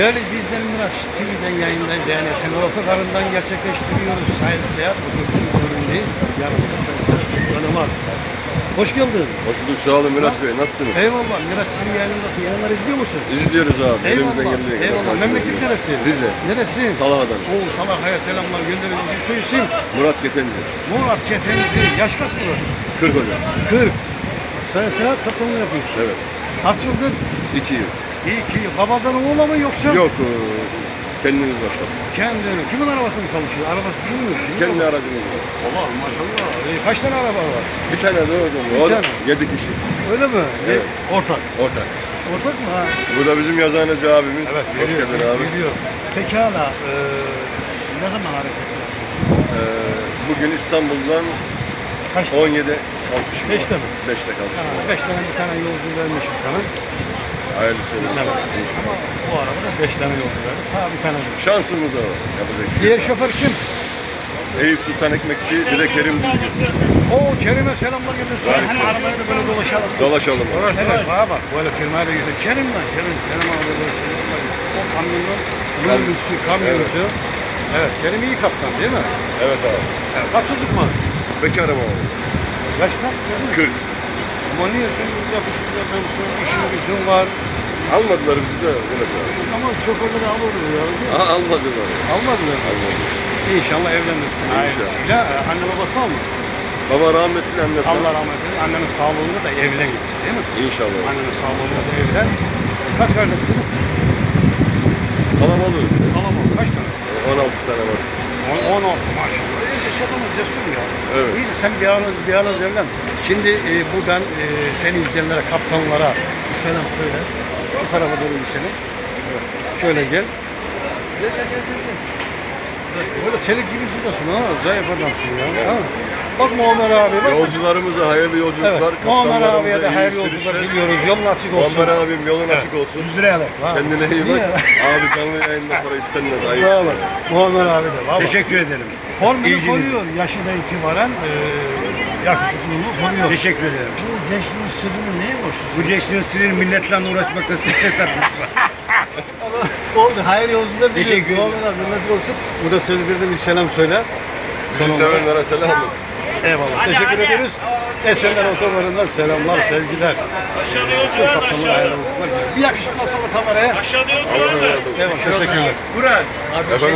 Değerli izleyicilerim Miraç TV'den yayındayız. Yani Esenler Otogarı'ndan gerçekleştiriyoruz. Sahil Seyahat Otobüsü bölümündeyiz. Yanımızda Sayın Seyahat Hanım. Hoş geldin. Hoş bulduk sağ olun Miraç Bey nasılsınız? Eyvallah. Miraç TV yayınındasın. Yayınları izliyor musun? İzliyoruz abi. Elimizden Eyvallah. geldiği kadar Eyvallah. Memleket neresi? Rize. Neresi? Salaha'dan. Oo Salah'a selamlar gönderiyoruz. İsim soy isim. Murat Ketenci. Murat Çetenci. Yaş kaç mı? 40 hocam. 40. Sayın Seyahat kaptanlığı yapıyorsun. Evet. Kaç yıldır? 2 yıl. İyi ki. Babadan oğula mı yoksa? Yok e, kendimiz başladık. Kendini. Kimin arabasını çalışıyor? Araba sizin mi? Kendi arabası? aracımız var. Allah maşallah. Ee, kaç tane araba var? Bir tane de. Bir tane. 7 kişi. Öyle mi? Evet. E, Ortak. Ortak. Ortak mı ha? Bu da bizim yazıhaneci abimiz. Hoş geliyor, geldin abi. Geliyor. Pekala. E, ne zaman hareket yapıyorsun? Ee, bugün İstanbul'dan Kaç? 17 kalkışım. Beşte mi? 5'te Ha, kalkışım var. beş tane bir tane yolcu vermişim sana. Hayırlısı olsun. tane. Ama bu arabada beş tane yolcu verdi. Sağ bir tane verdi. Şansımız var. Yapacak bir şey Diğer şoför kim? Eyüp Sultan Ekmekçi, bir de Kerim Düzgün. Oo Kerim'e selamlar gönderiyorsun. Gayet Hani iyi. arabayı da böyle dolaşalım. Dolaşalım. abi. Evet, bana bak. Böyle firmaya da güzel. Kerim lan, Kerim. Kerim abi böyle selamlar. O kamyonun minibüsü, kamyoncusu. Evet. Kerim iyi kaptan değil mi? Evet abi. Evet. Kaç çocuk var? Bekarım abi. Yaş kaç? değil mi? 40. Sen yakışıklı adamsın, işin gücün var. Almadılar bizi de söyleyeyim. Ama şoförleri alırdı ya. Aha almadılar. Almadılar. Almadılar. İnşallah evlenirsin İnşallah. ailesiyle. Ee, Anne babası almadı. Baba rahmetli annesi. Allah rahmet eylesin. Annenin sağlığında da evlen değil mi? İnşallah. Annenin sağlığında da evlen. Kaç kardeşsiniz? Kalabalık. Kalabalık. Kaç tane? 16 tane var. 10 10 maşallah. Şey yapamaz cesur ya. Evet. İyi de sen bir an bir an önce evlen. Şimdi e, buradan e, seni izleyenlere, kaptanlara bir selam söyle. Şu tarafa doğru selam. Evet. Şöyle gel. Gel gel gel gel. Böyle çelik gibisin de ha. Zayıf adamsın ya. Ha. Bak Muammer abi. Bak. Yolcularımıza hayırlı Evet. yolculuklar. Muammer kaptanlarımıza abiye de hayırlı yolculuklar diliyoruz. Yolun açık olsun. Muammer abim yolun Evet. açık olsun. 100 liraya. Kendine iyi bak. Abi canlı yayında para istenmez. Ayıp. Bravo. Muammer abi de. Vallahi. Teşekkür ederim. Formunu koruyor. Yaşına itibaren e, yakışıklılığını koruyor. Teşekkür ederim. Bu gençliğin sırrını neye borçlusun? Bu gençliğin sinir milletle uğraşmakta stres atmak var. Oldu. Hayır yolculuğuna Teşekkür ederim. Muammer abi nasıl olsun? Bu da söz bir de bir selam söyle. Bizi sevenlere selam olsun. Eyvallah. Teşekkür ederiz. Esenler Otogarı'ndan selamlar, sevgiler. Aşağıda Şu yolcular var kaptanlara aşağıda. Bir yakışıklı olsana kameraya. Aşağıda yolcular olun. Eyvallah. Teşekkürler. Burak. Efendim